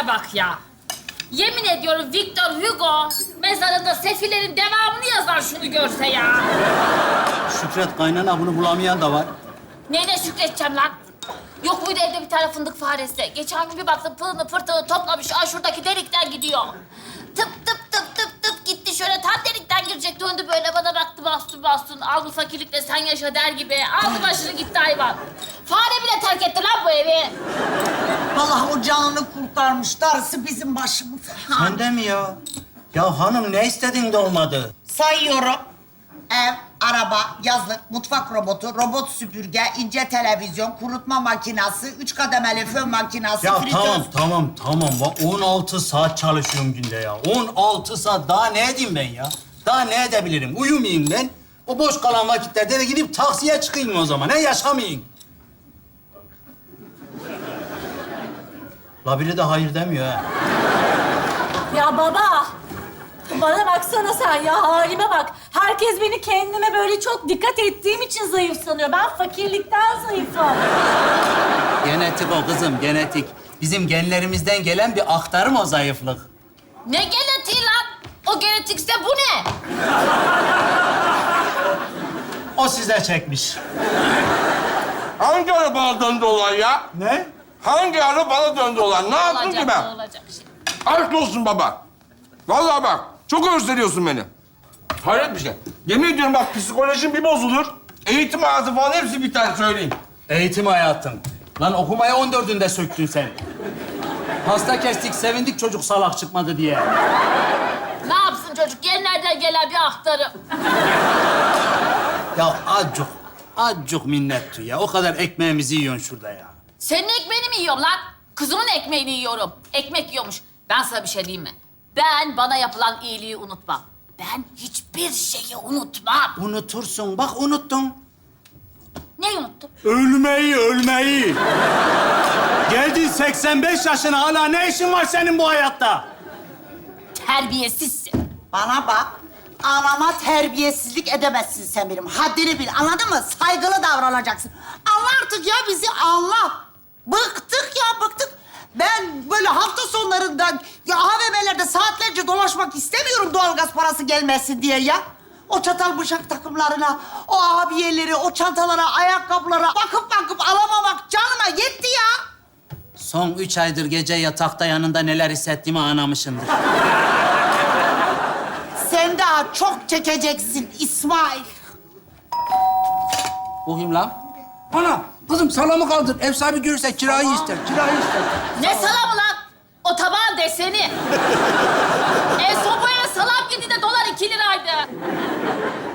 halime bak ya. Yemin ediyorum Victor Hugo mezarında sefillerin devamını yazar şunu görse ya. Şükret kaynana bunu bulamayan da var. Neyine şükredeceğim lan? Yok muydu evde bir tane fındık faresi? Geçen gün bir baktım pılını pırtını toplamış. Aa şuradaki delikten gidiyor. Tıp tıp tıp tıp tıp gitti şöyle tam delikten girecek döndü böyle bana baktı bastun bastun. Al bu fakirlikle sen yaşa der gibi. Aldı başını gitti hayvan. Fare bile terk etti lan bu evi. Allah o canını kurtarmış. Darısı bizim başımıza. Sen de mi ya? Ya hanım ne istedin de olmadı? Sayıyorum. Ev, araba, yazlık, mutfak robotu, robot süpürge, ince televizyon, kurutma makinası, üç kademeli fön makinası, Ya fritöz. tamam tamam tamam. Bak 16 saat çalışıyorum günde ya. 16 saat daha ne edeyim ben ya? Daha ne edebilirim? Uyumayayım ben. O boş kalan vakitlerde de gidip taksiye çıkayım o zaman. Ne yaşamayayım. La biri de hayır demiyor ha. Ya baba. Bana baksana sen ya halime bak. Herkes beni kendime böyle çok dikkat ettiğim için zayıf sanıyor. Ben fakirlikten zayıfım. Genetik o kızım, genetik. Bizim genlerimizden gelen bir aktarım o zayıflık. Ne genetiği lan? O genetikse bu ne? O size çekmiş. Hangi ara bana döndü olan ya? Ne? Hangi ara bana döndü olan? Ne yaptım ki ben? ne olacak şimdi? Aşk olsun baba. Vallahi bak, çok özleniyorsun beni. Hayret bir şey. Yemin ediyorum bak psikolojim bir bozulur. Eğitim hayatı falan hepsi biter söyleyeyim. Eğitim hayatım. Lan okumaya 14'ünde söktün sen. Hasta kestik, sevindik çocuk salak çıkmadı diye. Ne yapsın çocuk? Yerlerden gelen bir aktarı. Ya acık, acık minnet duy ya. O kadar ekmeğimizi yiyorsun şurada ya. Senin ekmeğini mi yiyorum lan? Kızımın ekmeğini yiyorum. Ekmek yiyormuş. Ben sana bir şey diyeyim mi? Ben bana yapılan iyiliği unutmam. Ben hiçbir şeyi unutmam. Unutursun, bak unuttun. Neyi unuttum? Ölmeyi, ölmeyi. Geldin 85 yaşına hala ne işin var senin bu hayatta? Terbiyesizsin. Bana bak. Anama terbiyesizlik edemezsin sen benim. Haddini bil. Anladın mı? Saygılı davranacaksın. Anla artık ya bizi anla. Bıktık ya bıktık. Ben böyle hafta sonlarında ya AVM'lerde saatlerce dolaşmak istemiyorum doğalgaz parası gelmesin diye ya. O çatal bıçak takımlarına, o abiyeleri, o çantalara, ayakkabılara bakıp bakıp alamamak canıma yetti ya. Son üç aydır gece yatakta yanında neler hissettiğimi anlamışındır. Sen daha çok çekeceksin İsmail. Bu kim lan? Ana, kızım salamı kaldır. Ev sahibi görürse kirayı ister, kirayı ister. Ne salamı lan? O tabağın deseni. bu eve salam gitti dolar iki liraydı.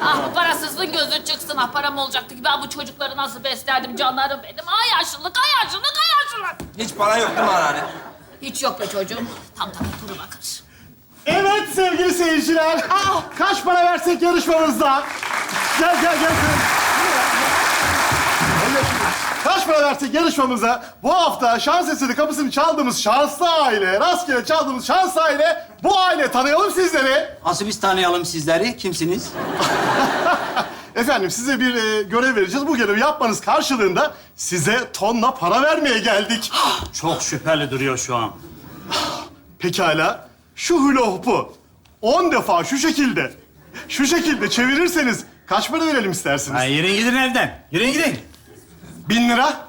Ah bu parasızlığın gözü çıksın. Ah param olacaktı ki ben bu çocukları nasıl beslerdim canlarım benim. Ay yaşlılık, ay yaşlılık, ay yaşlılık. Hiç para yok değil mi anneanne? Hiç yok be çocuğum. Tam tam kuru bakır. Evet sevgili seyirciler. Kaç para versek yarışmamızda? Gel gel gel. Para versek yarışmamıza bu hafta şans eseri kapısını çaldığımız şanslı aile, rastgele çaldığımız şanslı aile bu aile tanıyalım sizleri. Asıl biz tanıyalım sizleri. Kimsiniz? Efendim size bir e, görev vereceğiz. Bu görevi yapmanız karşılığında size tonla para vermeye geldik. Çok şüpheli duruyor şu an. Pekala. Şu hula hoop'u 10 defa şu şekilde, şu şekilde çevirirseniz kaç para verelim istersiniz? Ha, yürüyün gidin evden. Yürüyün gidin. Bin lira,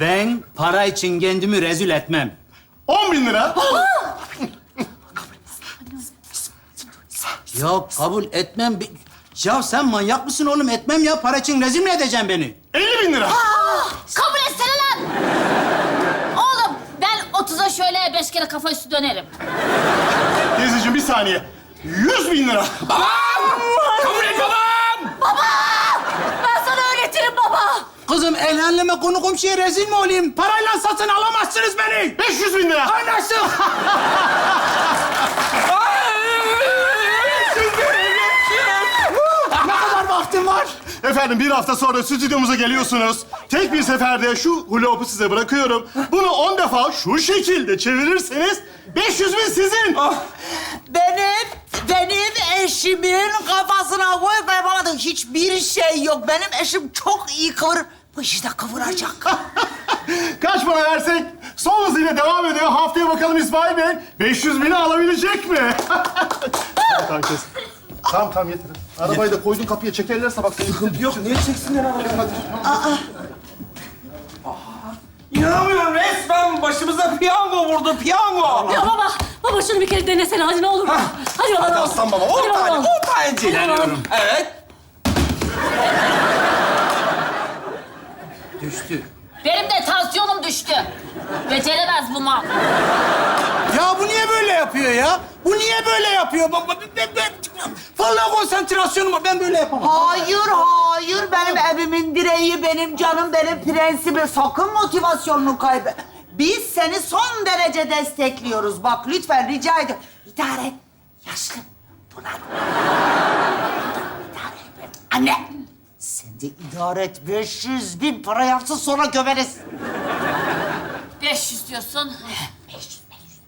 Ben para için kendimi rezil etmem. on bin lira. Ya kabul etmem. Bi- Ya sen manyak mısın oğlum? Etmem ya. Para için rezil mi edeceksin beni? 50 bin lira. Kabul etsene lan! Oğlum ben 30'a şöyle beş kere kafa üstü dönerim. Teyzeciğim bir saniye. 100 bin lira. Kabul et babam! Baba. Kızım el halleme konu komşuya rezil mi olayım? Parayla satın alamazsınız beni. 500 bin lira. Anlaştık. ne kadar vaktim var? Efendim bir hafta sonra stüdyomuza geliyorsunuz. Tek bir seferde şu hula hoop'u size bırakıyorum. Bunu 10 defa şu şekilde çevirirseniz 500 bin sizin. Benim, benim eşimin kafasına koyup yapamadığı hiçbir şey yok. Benim eşim çok iyi kıvırır. Bu işi de kıvıracak. Kaç para versek son hızıyla devam ediyor. Haftaya bakalım İsmail Bey 500 bini alabilecek mi? tamam kes. Tamam tamam yeter. Arabayı da koydun kapıya çekerlerse bak seni Yok niye çeksinler arabayı? Hadi. İnanamıyorum resmen başımıza piyango vurdu piyango. Ya baba, baba şunu bir kere denesene hadi ne olur. Hadi baba. Hadi aslan baba on Hadi baba. tane on tanecik. Deniyorum. Evet. Düştü. Benim de tansiyonum düştü. Beceremez bu mal. Ya bu niye böyle yapıyor ya? Bu niye böyle yapıyor? Bak, bak, ben, ben, vallahi konsantrasyonumu ben böyle yapamam. Hayır, hayır. Benim evimin direği, benim canım, benim prensibim. Sakın motivasyonunu kaybet. Biz seni son derece destekliyoruz. Bak lütfen rica ediyorum. İdare et. Yaşlı. Buna... İdare et. Anne. Sen de idare et. 500 bin para yapsın sonra gömeriz. 500 diyorsun. 500, 500.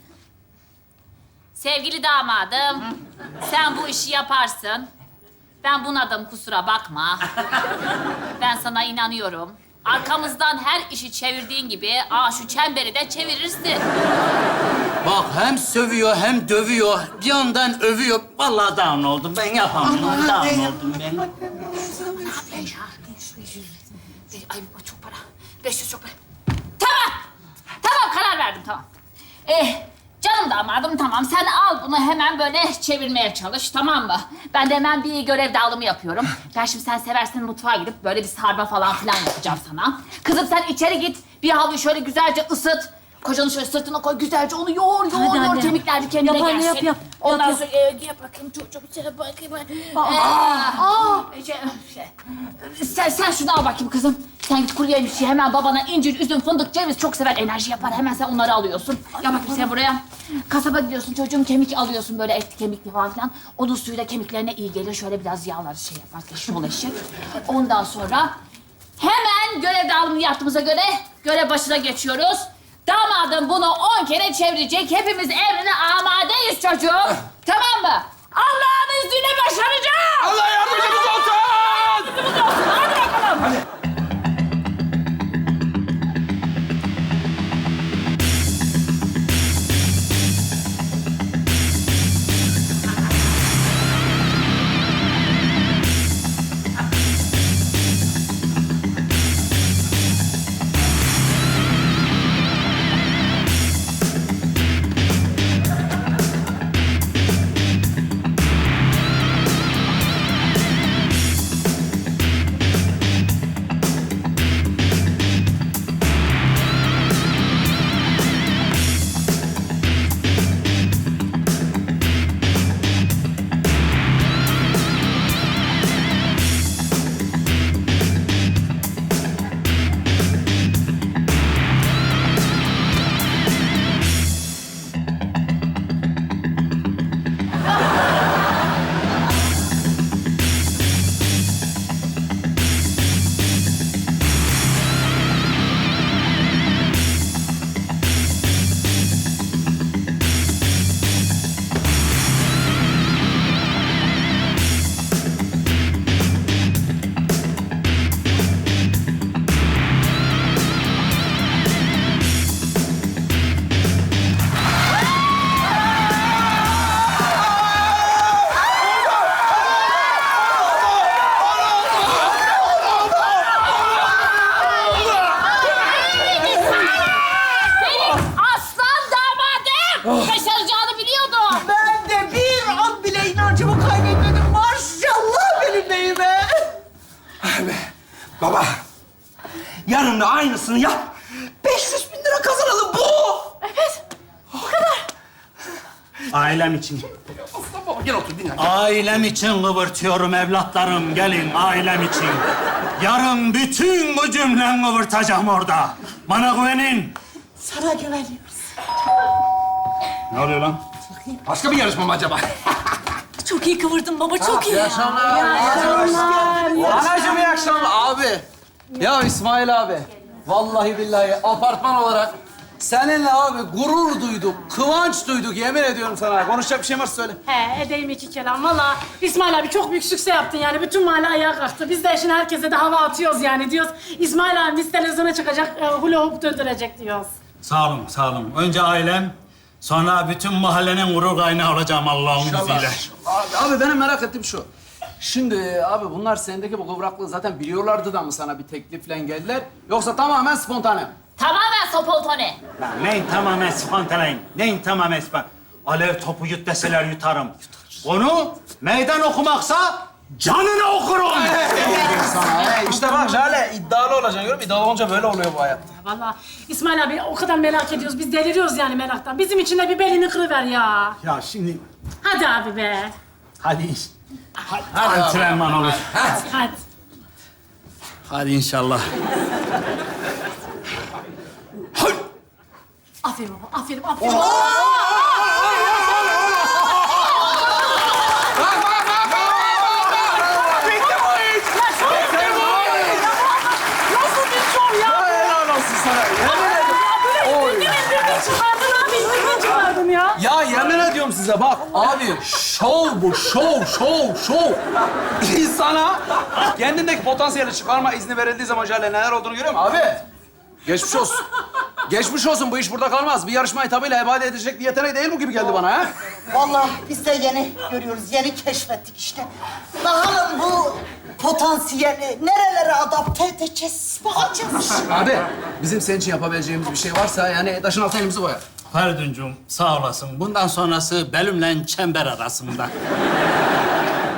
Sevgili damadım, sen bu işi yaparsın. Ben bunadım kusura bakma. Ben sana inanıyorum. Arkamızdan her işi çevirdiğin gibi, aa şu çemberi de çevirirsin. Bak hem sövüyor hem dövüyor. Bir yandan övüyor. Vallahi down oldum. Ben yapamıyorum. Down oldum ben. Ay bu çok para. 500 çok para. Tamam. Tamam karar verdim tamam. Eh canım damadım tamam sen al bunu hemen böyle çevirmeye çalış tamam mı? Ben de hemen bir görev dağılımı yapıyorum. Ben şimdi sen seversin mutfağa gidip böyle bir sarma falan filan yapacağım sana. Kızım sen içeri git bir havluyu şöyle güzelce ısıt. Kocanı şöyle sırtına koy güzelce onu yoğur yoğur Hadi, yoğur kemikler bir kendine Yap anne, gelsin. yap, yap. Ondan Yap, sonra e, gel bakayım çocuğum içeri bakayım. Ee, şey, şey, sen, sen şunu al bakayım kızım. Sen git kuru yemişçi hemen babana incir, üzüm, fındık, ceviz çok sever enerji yapar. Hemen sen onları alıyorsun. Ya bakayım sen buraya. Kasaba gidiyorsun çocuğum kemik alıyorsun böyle etli kemikli falan filan. Onun suyuyla kemiklerine iyi gelir. Şöyle biraz yağları şey yapar, keşroleşir. Ondan sonra hemen görev dağılımını yaptığımıza göre görev başına geçiyoruz. Damadım bunu on kere çevirecek. Hepimiz emrine amadeyiz çocuğum. tamam mı? Allah'ın izniyle başaracağım. Allah yardımcımız olsun. Ailem için. Aslan baba gel otur dinle. Ailem için kıvırtıyorum evlatlarım. Gelin ailem için. Yarın bütün gücümle kıvırtacağım orada. Bana güvenin. Sana güveniyoruz. Ne oluyor lan? Başka bir yarışma mı acaba? Çok iyi kıvırdın baba çok iyi. Anacığım iyi akşamlar abi. Ya İsmail abi. Vallahi billahi apartman olarak seninle abi gurur duyduk, kıvanç duyduk yemin ediyorum sana. Konuşacak bir şey varsa söyle. He edeyim iki kelam. Valla İsmail abi çok büyük sükse yaptın yani. Bütün mahalle ayağa kalktı. Biz de şimdi herkese de hava atıyoruz yani diyoruz. İsmail abi biz televizyona çıkacak, e, hula hoop döndürecek diyoruz. Sağ olun, sağ olun. Önce ailem, sonra bütün mahallenin gurur kaynağı olacağım Allah'ın izniyle. Abi, abi benim merak ettiğim şu. Şimdi abi bunlar sendeki bu kıvraklığı zaten biliyorlardı da mı sana bir teklifle geldiler? Yoksa tamamen spontane mi? Tamamen sopontone. Lan neyin tamamen spontaneyim, neyin tamamen spontan... Alev topu yut deseler yutarım. Onu meydan okumaksa canını okurum. işte bak Jale iddialı olacaksın görüyor musun? İddialı olunca böyle oluyor bu hayatta. Vallahi İsmail abi o kadar merak ediyoruz. Biz deliriyoruz yani meraktan. Bizim için de bir belini kırıver ya. Ya şimdi Hadi abi be. hadi iş. Hadi, antrenman olur. Hadi. Hadi inşallah. Aferin baba, aferin, aferin. Nasıl bir şov ya? Helal olsun sana. Yemin ederim. Böyle indirdim, indirdim, çıkardın abi. İndirdim, çıkardın ya. Ya yemin size bak abi şov bu şov şov şov. İnsana kendindeki potansiyeli çıkarma izni verildiği zaman Jale neler olduğunu görüyor musun abi? Geçmiş olsun. Geçmiş olsun bu iş burada kalmaz. Bir yarışma etabıyla ebade edecek bir yetenek değil bu gibi geldi bana ha. Vallahi biz de yeni görüyoruz, yeni keşfettik işte. Bakalım bu potansiyeli nerelere adapte edeceğiz, bakacağız. Abi bizim senin için yapabileceğimiz bir şey varsa yani taşın altına elimizi koyar. Ferduncuğum sağ olasın. Bundan sonrası benimle çember arasında.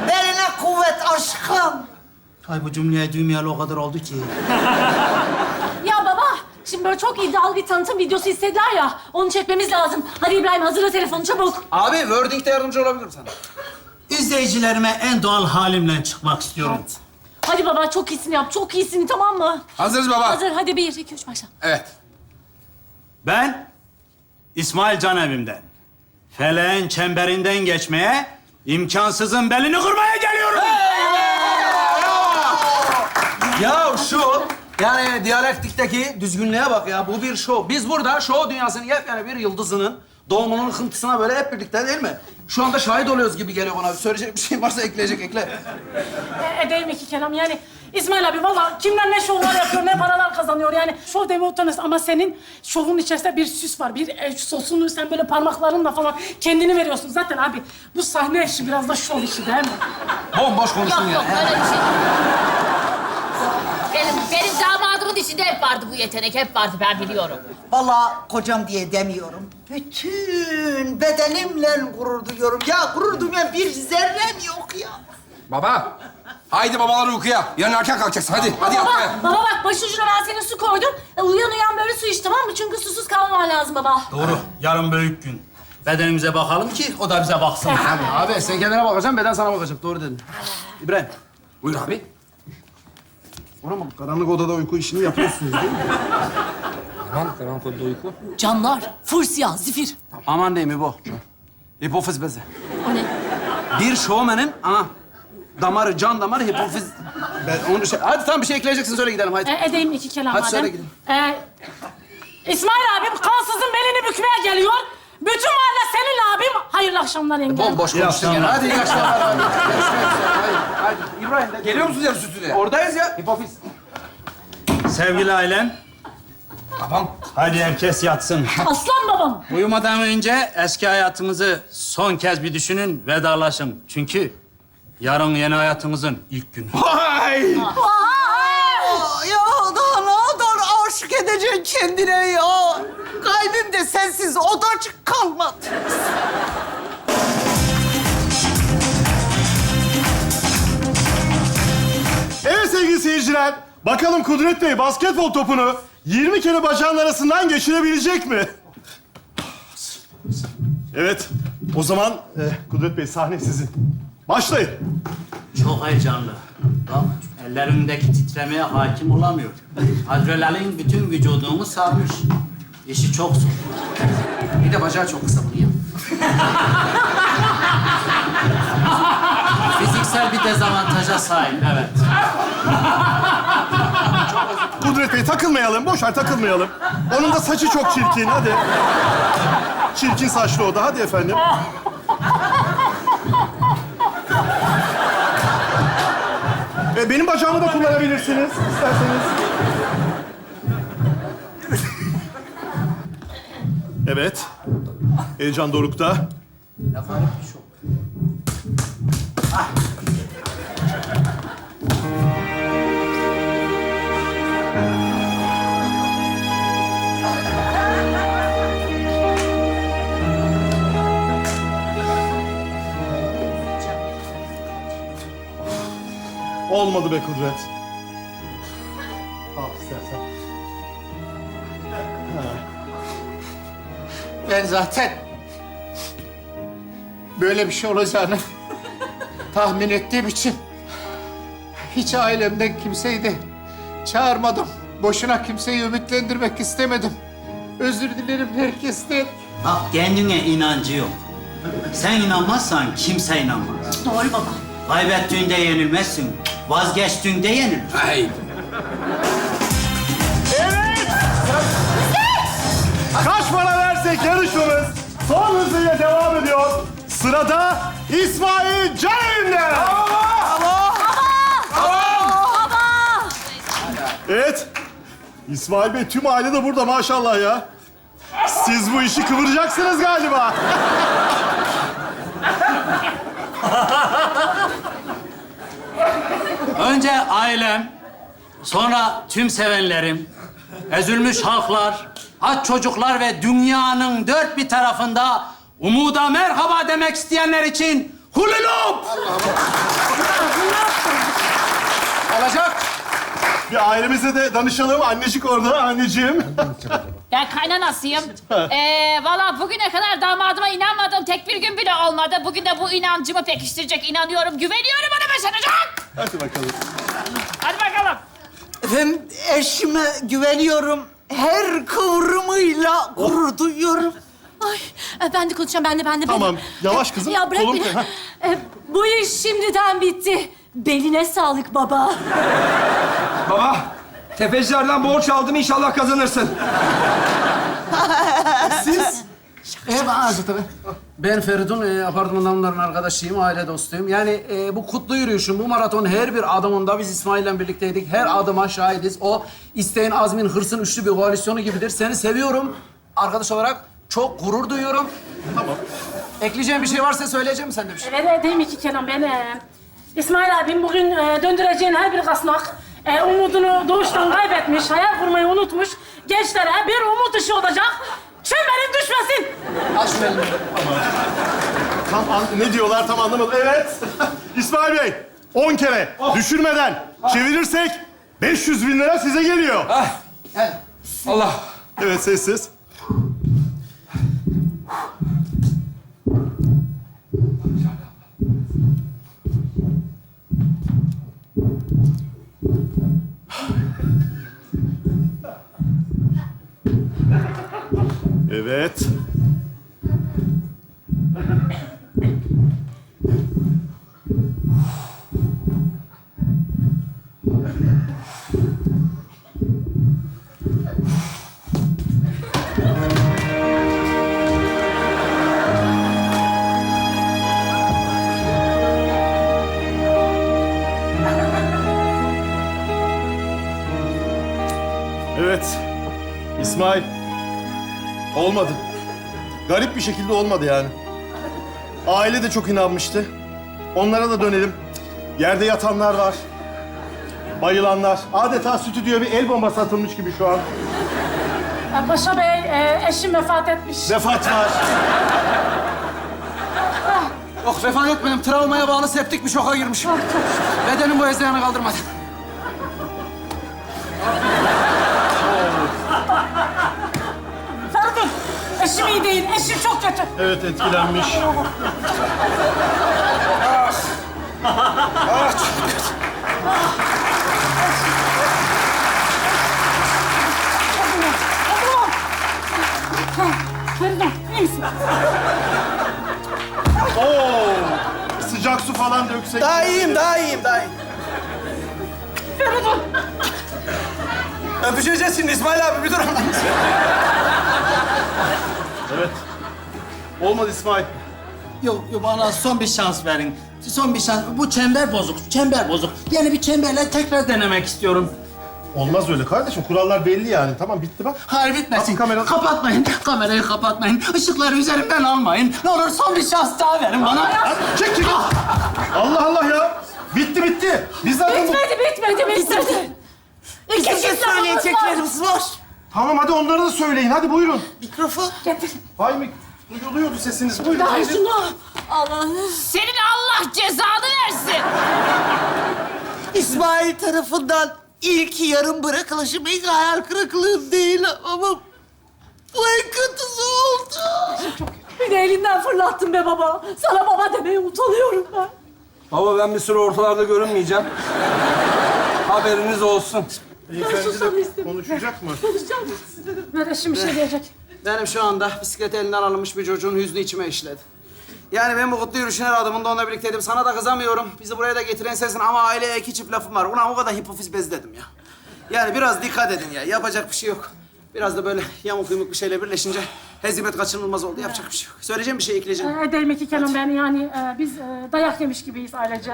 Beline kuvvet aşkım. Ay bu cümleye düğmeyeli o kadar oldu ki. Ya baba, şimdi böyle çok iddialı bir tanıtım videosu istediler ya. Onu çekmemiz lazım. Hadi İbrahim hazırla telefonu çabuk. Abi Wording'de yardımcı olabilirim sana. İzleyicilerime en doğal halimle çıkmak istiyorum. Hadi baba çok iyisini yap, çok iyisini tamam mı? Hazırız baba. Hazır, hadi bir, iki, üç başla. Evet. Ben İsmail Canevim'den, feleğin çemberinden geçmeye, imkansızın belini kırmaya geliyorum. Ya şu yani diyalektikteki düzgünlüğe bak ya. Bu bir şov. Biz burada şov dünyasının yepyeni bir yıldızının doğumunun hıntısına böyle hep birlikte değil mi? Şu anda şahit oluyoruz gibi geliyor bana. Söyleyecek bir şey varsa ekleyecek ekle. E, edeyim iki kelam yani. İsmail abi vallahi kimler ne şovlar yapıyor, ne paralar kazanıyor yani. Şov deme utanırsın ama senin şovun içerisinde bir süs var. Bir e, sosunu sen böyle parmaklarınla falan kendini veriyorsun. Zaten abi bu sahne işi biraz da şov işi değil mi? Bomboş konuştun Yok ya. yok öyle bir şey. Benim, benim damadımın içinde hep vardı bu yetenek. Hep vardı ben biliyorum. Vallahi kocam diye demiyorum. Bütün bedenimle gurur duyuyorum. Ya gurur duyan bir zerrem yok ya. Baba. Haydi babalar uykuya. Yarın erken kalkacaksın. Hadi. Hadi baba, yat be. baba bak başucuna ben senin su koydum. E, uyan uyan böyle su iç tamam mı? Çünkü susuz kalmaman lazım baba. Doğru. Yarın büyük gün. Bedenimize bakalım ki o da bize baksın. Abi sen kendine bakacaksın, beden sana bakacak. Doğru dedin. İbrahim. Buyur abi. Ama karanlık odada uyku işini yapıyorsunuz değil mi? Karanlık karanlık odada uyku. Camlar, full siyah, zifir. Aman diyeyim İbo. Hipofiz bezi. O ne? Bir şovmenin ana damarı, can damarı hipofiz... Ben onu şey... Hadi tamam bir şey ekleyeceksin söyle gidelim hadi. E, edeyim iki kelam Hadi madem. söyle gidin. E, İsmail abim kansızın belini bükmeye geliyor. Bütün mahalle senin abim. Hayırlı akşamlar yenge. Bomboş İyi konuştun akşamlar. Hadi iyi akşamlar üzere. Hadi, hadi. İbrahim de Geliyor musunuz yarın stüdyoya? Oradayız ya. Hipofiz. Sevgili ailem, Babam. hadi herkes yatsın. Aslan babam. Uyumadan önce eski hayatınızı son kez bir düşünün, vedalaşın. Çünkü yarın yeni hayatınızın ilk günü. Vay. Ya daha ne kadar aşık edeceksin kendine ya. Kalbimde sensiz odacık kalmadı. Evet sevgili seyirciler. Bakalım Kudret Bey basketbol topunu 20 kere bacağın arasından geçirebilecek mi? Evet. O zaman e, Kudret Bey sahne sizin. Başlayın. Çok heyecanlı. Bak, ellerimdeki titremeye hakim olamıyor. Adrenalin bütün vücudumu sarmış. İşi çok zor. Bir de bacağı çok kısa bunu. Fiziksel bir dezavantaja sahip, evet. Kudret Bey takılmayalım. Boş ver takılmayalım. Onun da saçı çok çirkin. Hadi. Çirkin saçlı o da. Hadi efendim. E, benim bacağımı da kullanabilirsiniz isterseniz. Evet. Heyecan dorukta. Olmadı be Kudret. Al istersen. Ben zaten böyle bir şey olacağını tahmin ettiğim için hiç ailemden kimseyi de çağırmadım. Boşuna kimseyi ümitlendirmek istemedim. Özür dilerim herkesten. Bak kendine inancı yok. Sen inanmazsan kimse inanmaz. Doğru baba. Kaybettiğinde yenilmezsin. Vazgeçtiğinde yenil. Hey. Kaç para versek yarışmamız son hızıyla devam ediyor. Sırada İsmail Canevim'de. Evet. İsmail Bey tüm aile de burada maşallah ya. Siz bu işi kıvıracaksınız galiba. Önce ailem, sonra tüm sevenlerim, ezülmüş halklar, aç çocuklar ve dünyanın dört bir tarafında umuda merhaba demek isteyenler için hululup! Olacak. Bir ailemize de danışalım. Annecik orada, anneciğim. Ben kaynanasıyım. ee, Valla bugüne kadar damadıma inanmadım. Tek bir gün bile olmadı. Bugün de bu inancımı pekiştirecek. inanıyorum. Güveniyorum ona başaracak. Hadi bakalım. Hadi bakalım. Efendim eşime güveniyorum. Her kıvrımıyla gurur duyuyorum. Ay, e, ben de konuşacağım, ben de, ben de. ben de. Tamam, yavaş kızım. Ya bırak Kolum- beni. E, bu iş şimdiden bitti. Beline sağlık baba. Baba, tefecilerden borç aldım inşallah kazanırsın. Siz? Ev ağzı tabii. Ben Feridun, e, apartmandan onların arkadaşıyım, aile dostuyum. Yani e, bu kutlu yürüyüşün, bu maraton her bir adımında biz İsmail'le birlikteydik. Her adıma şahidiz. O isteğin, azmin, hırsın üçlü bir koalisyonu gibidir. Seni seviyorum. Arkadaş olarak çok gurur duyuyorum. Tamam. Ekleyeceğim bir şey varsa söyleyeceğim sen de bir şey. Evet, edeyim iki kelam. Ben e, İsmail abim bugün e, döndüreceğin her bir kasnak e, umudunu doğuştan kaybetmiş, hayal kurmayı unutmuş. Gençlere bir umut ışığı olacak. Çemberin düşmesin. Şunu elini. Tam an- ne diyorlar tam anlamadım. Evet. İsmail Bey, 10 kere düşürmeden çevirirsek 500 bin lira size geliyor. Hadi. Allah. Evet, sessiz. Evet. Garip bir şekilde olmadı yani. Aile de çok inanmıştı. Onlara da dönelim. Yerde yatanlar var. Bayılanlar. Adeta stüdyoya bir el bombası atılmış gibi şu an. Paşa Bey, e, eşim vefat etmiş. Vefat var. Yok vefat etmedim. Travmaya bağlı septik bir şoka girmişim. Bedenim bu ezyanı kaldırmadı. eşim iyi değil. Eşim çok kötü. Evet etkilenmiş. Feridun, iyi misin? Oo. Sıcak su falan döksek. Daha iyiyim, daha iyiyim, daha iyiyim. Feridun, Öpüşeceğiz şimdi İsmail abi, bir dur. Evet. Olmadı İsmail. Yok, yok bana son bir şans verin. Son bir şans. Bu çember bozuk, çember bozuk. Yeni bir çemberle tekrar denemek istiyorum. Olmaz öyle kardeşim. Kurallar belli yani. Tamam bitti bak. Hayır bitmesin. Kapı kamera- Kapatmayın. Kamerayı kapatmayın. Işıkları üzerimden almayın. Ne olur son bir şans daha verin bana. Çek çek. Allah Allah ya. Bitti bitti. Biz zaten bu... Bitmedi, bitmedi, bitmedi. Bizim de söyleyeceklerimiz var. Tamam hadi onları da söyleyin. Hadi buyurun. Mikrofon. Getir. Vay mı? Duyuluyordu sesiniz. Buyurun. Ay Hadi. şunu. Allah'ım. Senin Allah cezanı versin. İsmail tarafından ilk yarım bırakılışım ilk hayal kırıklığım değil ama bu en kötüsü oldu. Bir de elinden fırlattın be baba. Sana baba demeye utanıyorum ben. Baba ben bir süre ortalarda görünmeyeceğim. Haberiniz olsun. Beyefendi de istedim. konuşacak mı? Konuşacağım. Böyle şimdi bir şey diyecek. Benim şu anda bisiklet elinden alınmış bir çocuğun hüznü içime işledi. Yani ben bu kutlu yürüyüşün her adımında onunla birlikteydim. Sana da kızamıyorum. Bizi buraya da getiren sensin ama aileye iki çift lafım var. Ulan o kadar hipofiz bezledim ya. Yani biraz dikkat edin ya. Yapacak bir şey yok. Biraz da böyle yamuk yumuk bir şeyle birleşince hezimet kaçınılmaz oldu. Yapacak bir şey yok. Söyleyeceğim bir şey ekleyeceğim. Ee, Ederim iki kelam ben yani e, biz e, dayak yemiş gibiyiz ailece.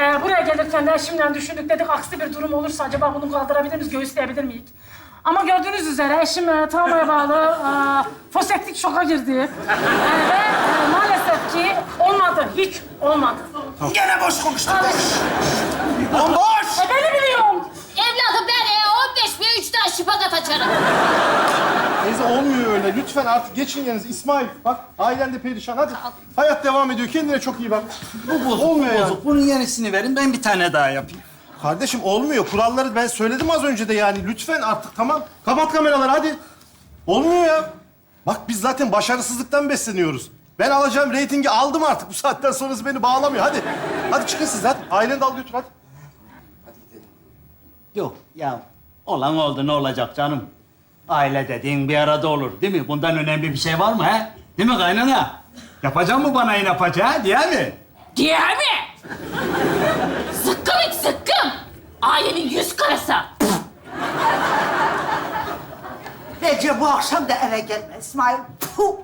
E, buraya gelirken de şimdiden düşündük dedik aksi bir durum olursa acaba bunu kaldırabilir miyiz, göğüsleyebilir miyiz? Ama gördüğünüz üzere eşim e, travmaya bağlı e, foseptik şoka girdi. E, ve e, maalesef ki olmadı, hiç olmadı. Gene boş konuştun. E, beni biliyorum. Evladım ben e, 15 bin üç tane şipagat açarım. Teyze olmuyor öyle. Lütfen artık geçin yerinize. İsmail bak ailen de perişan. Hadi. Hayat devam ediyor. Kendine çok iyi bak. Bu bozuk, Olmuyor bu yani. bozuk. Bunun yenisini verin, ben bir tane daha yapayım. Kardeşim olmuyor. Kuralları ben söyledim az önce de yani. Lütfen artık tamam. Kapat kameraları hadi. Olmuyor ya. Bak biz zaten başarısızlıktan besleniyoruz. Ben alacağım reytingi aldım artık. Bu saatten sonrası beni bağlamıyor. Hadi. Hadi çıkın siz hadi. Aileni de al götür hadi. Yok ya, olan oldu ne olacak canım? Aile dediğin bir arada olur değil mi? Bundan önemli bir şey var mı he? Değil mi kaynana? Yapacak mı bana yapacağı diye mi? Diye mi? Zıkkım iç zıkkım. Ailenin yüz karası. Bence bu akşam da eve gelme İsmail. Puh.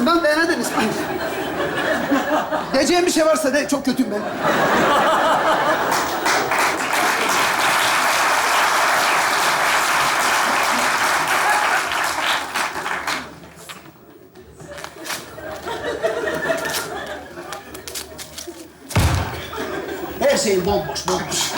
En azından denedin İsmail. Diyeceğim bir şey varsa de çok kötüyüm ben. Her şeyin bomboş, bomboş.